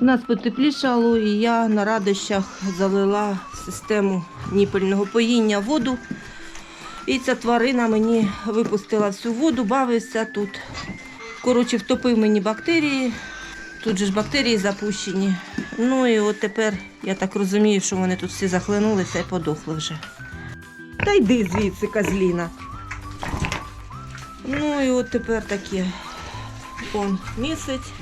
У нас потеплішало, і я на радощах залила систему ніпельного поїння воду. І ця тварина мені випустила всю воду, бавився тут. Коротше, втопив мені бактерії. Тут же ж бактерії запущені. Ну і от тепер я так розумію, що вони тут всі захлинулися і подохли вже. Та йди звідси, козліна. Ну і от тепер таке. Он місяць.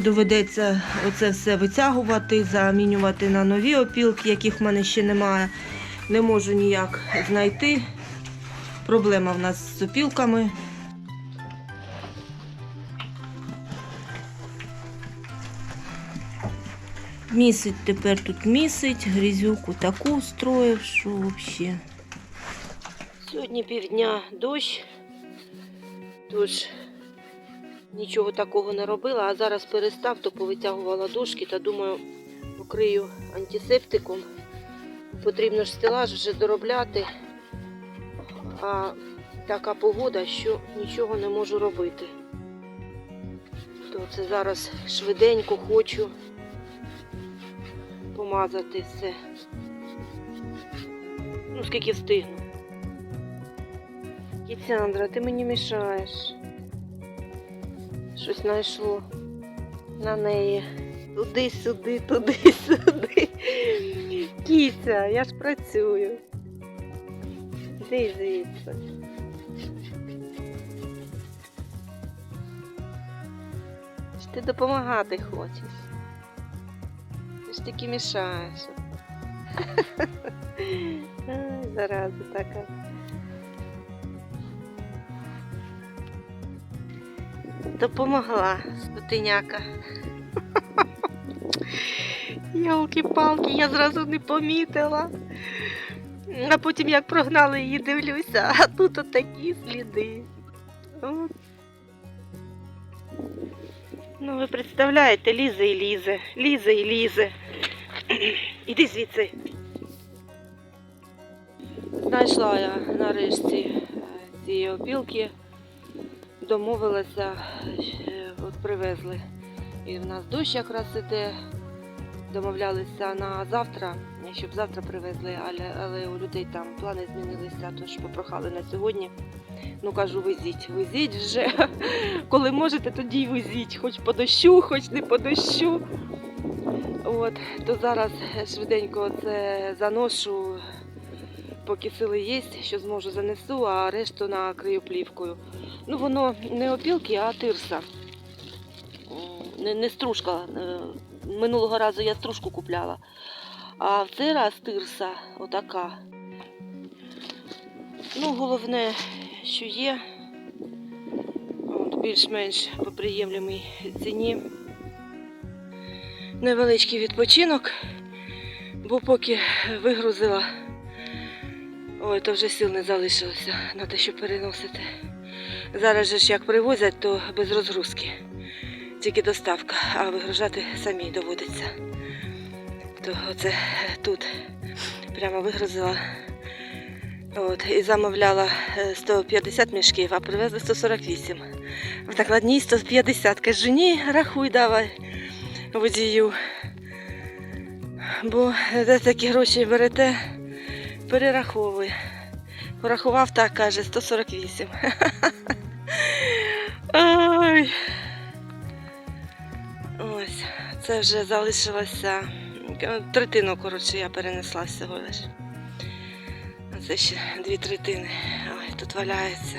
Доведеться оце все витягувати, замінювати на нові опілки, яких в мене ще немає. Не можу ніяк знайти. Проблема в нас з опілками. Місить тепер тут місить, грізюку таку строїв, що взагалі. Сьогодні півдня дощ, тож нічого такого не робила, а зараз перестав, то повитягувала дошки та думаю, покрию антисептиком. Потрібно ж стелаж вже доробляти. А така погода, що нічого не можу робити. То це зараз швиденько хочу помазати все. Ну, скільки встигну. Кіцяндра, ти мені мішаєш. Щось знайшло на неї. Туди-сюди, туди-сюди. Кіця, я ж працюю. Іди звідси. Ж ти допомагати хочеш. Ти ж таки мішаєш. Зараза така. Допомогла скотиняка. Йолки-палки, я зразу не помітила. А потім як прогнали її, дивлюся, а тут отакі сліди. Ну, ви представляєте, лізе і лізе, лізе і лізе. Іди звідси. Знайшла я нарешті е, ці опілки, домовилася, е, от привезли. І в нас дощ якраз іде. Домовлялися на завтра, щоб завтра привезли, але, але у людей там плани змінилися, тож попрохали на сьогодні. Ну кажу, везіть, везіть вже. Коли можете, тоді й везіть, хоч по дощу, хоч не по дощу. От, то зараз швиденько це заношу, поки сили є, що зможу занесу, а решту накрию плівкою. Ну воно не опілки, а тирса. Не, не стружка. е, Минулого разу я стружку купляла. А в цей раз тирса отака. Ну, головне, що є. Більш-менш по приємлемій ціні. Невеличкий відпочинок, бо поки вигрузила, ой, то вже сил не залишилося на те, щоб переносити. Зараз же ж як привозять, то без розгрузки. Тільки доставка, а вигружати самі доводиться. То оце тут прямо вигрузила. От, і замовляла е, 150 мішків, а привезли 148. В накладній 150. Кажу, ні, рахуй давай водію. Бо де такі гроші берете, перераховуй. Порахував так, каже, 148. Ой. Ось, це вже залишилося третину, коротше, я перенесла всього лиш. Це ще дві третини. Ой, тут валяється.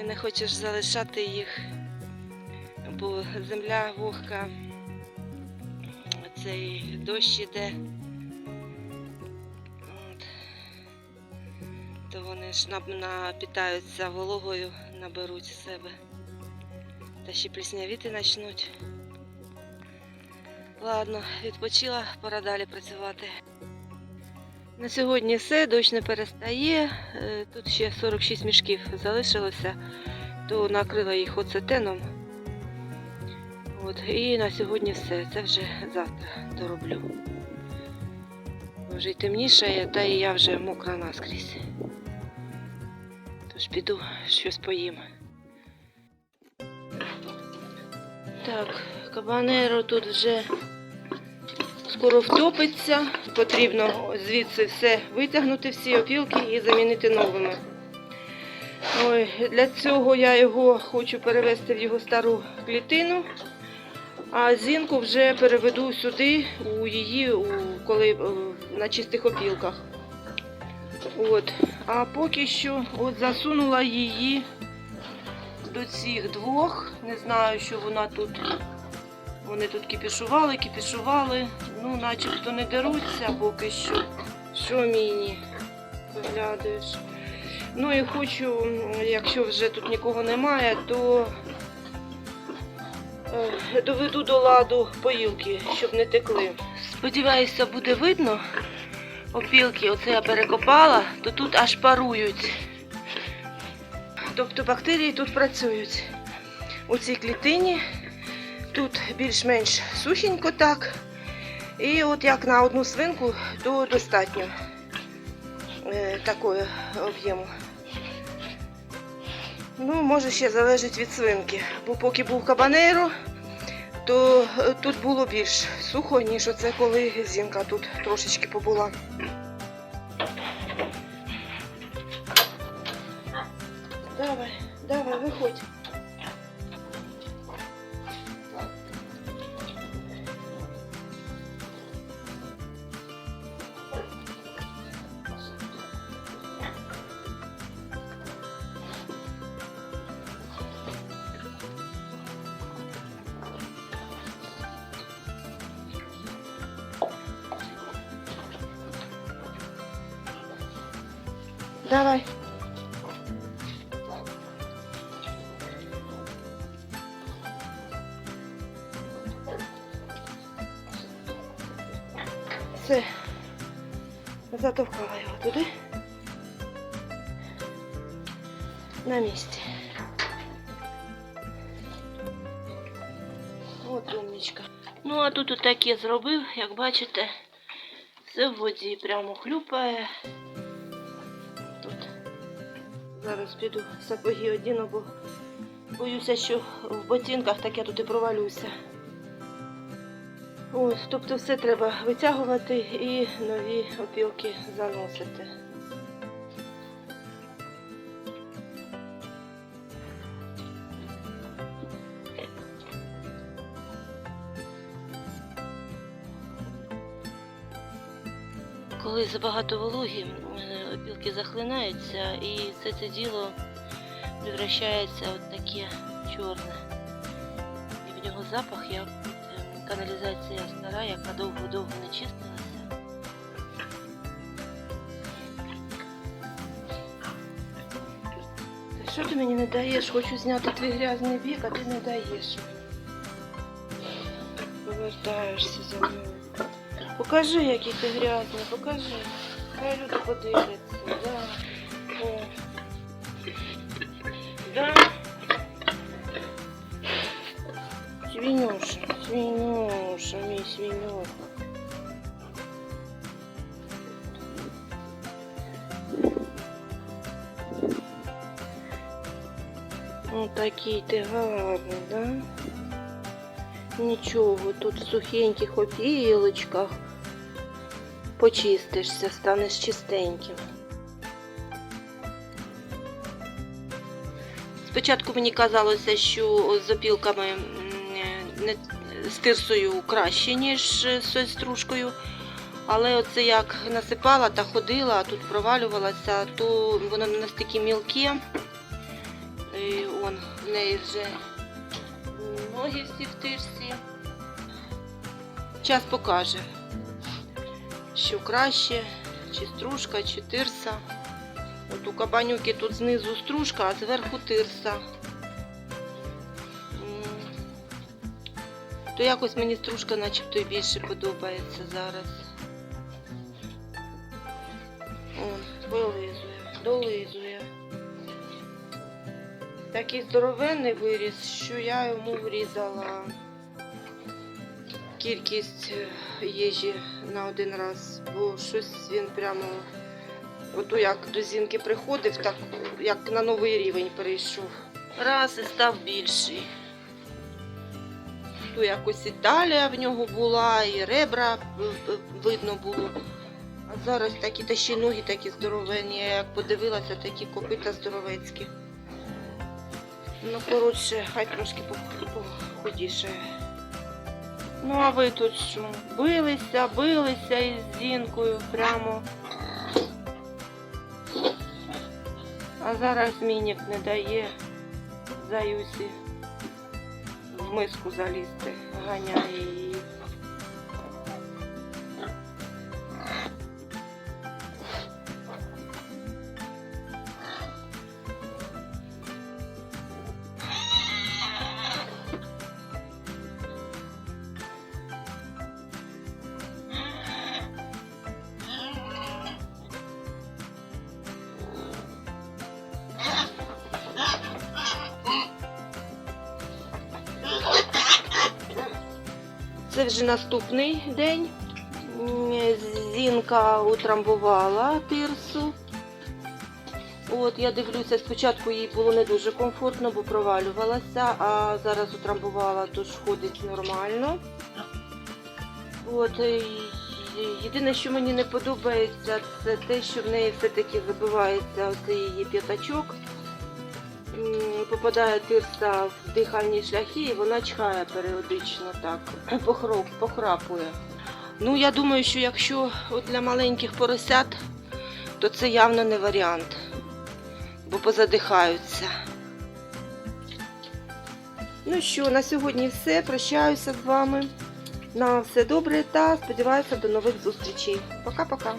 І не хочеш залишати їх, бо земля вогка, цей дощ іде. То вони ж нап- напітаються вологою, наберуть в себе. Та ще пліснявіти почнуть. Ладно, відпочила, пора далі працювати. На сьогодні все, дощ не перестає. Е, Тут ще 46 мішків залишилося, то накрила їх оцетеном. От, і на сьогодні все. Це вже завтра дороблю. Вже й темнішає, та і я вже мокра наскрізь. Тож піду щось поїм. Так, кабанеро тут вже скоро втопиться. Потрібно звідси все витягнути, всі опілки і замінити новими. Ой, для цього я його хочу перевести в його стару клітину, а зінку вже переведу сюди, у її, у, коли е, на чистих опілках. От. А поки що от засунула її до цих двох. Не знаю, що вона тут. Вони тут кипішували, кипішували. Ну, начебто не деруться поки що. Що міні? Виглядаєш. Ну і хочу, якщо вже тут нікого немає, то е, доведу до ладу поїлки, щоб не текли. Сподіваюся, буде видно опілки. Оце я перекопала, то тут аж парують. Тобто бактерії тут працюють у цій клітині. Тут більш-менш сухенько так. І от як на одну свинку, то достатньо е, такого об'єму. Ну, може, ще залежить від свинки. Бо поки був кабанейро, то е, тут було більш сухо, ніж оце коли зінка тут трошечки побула. Давай, давай, виходь. Давай. Все. Затовкала його туди. На місці. От умнічка. Ну, а тут отак я зробив, як бачите, все в воді прямо хлюпає. Зараз піду сапоги одіну, бо боюся, що в ботинках так я тут і провалюся. Ось, тобто все треба витягувати і нові опілки заносити. Коли забагато вологі, опілки захлинаються і все це діло превращається в таке чорне. І в нього запах, як каналізація стара, яка довго-довго не чистилася. Що ти мені не даєш? Хочу зняти твій грязний бік, а ти не даєш. Повертаєшся за мною. Покажи, який ти грязний, покажи. Хай люди подивляться. Да. О. Да. Свинюша, свинюша, мій свинюха. О, такий ти гарний, да? Нічого, тут в сухеньких опілочках Почистишся, станеш чистеньким. Спочатку мені казалося, що з опілками не, з тирсою краще, ніж з стружкою. Але оце як насипала та ходила, а тут провалювалася, то воно настільки мілке. І он в неї вже ноги всі в тирсі. Час покаже, що краще, чи стружка, чи тирса. От у кабанюки тут знизу стружка, а зверху тирса. То якось мені стружка начебто і більше подобається зараз. Он, вилизує, долизує. Такий здоровенний виріс, що я йому врізала кількість е, їжі на один раз, бо щось він прямо, ото як до зінки приходив, так як на новий рівень перейшов. Раз і став більший. то якось і талія в нього була, і ребра е, е, видно було. А зараз такі та ще ноги такі здоровенні. Я як подивилася, такі копита здоровецькі. Ну, коротше, хай трошки по- похудіше. Ну, а ви тут що? Билися, билися із зінкою прямо. А зараз мінік не дає заюсі в миску залізти, ганяє її. Вже наступний день. Зінка утрамбувала тирсу. От, я дивлюся, спочатку їй було не дуже комфортно, бо провалювалася, а зараз утрамбувала, тож ходить нормально. От, єдине, що мені не подобається, це те, що в неї все-таки забивається оцей її п'ятачок. Попадає тирса в дихальні шляхи і вона чхає періодично так, похроп, похрапує. Ну, я думаю, що якщо от для маленьких поросят, то це явно не варіант, бо позадихаються. Ну що, на сьогодні все. Прощаюся з вами. На все добре та сподіваюся до нових зустрічей. Пока-пока.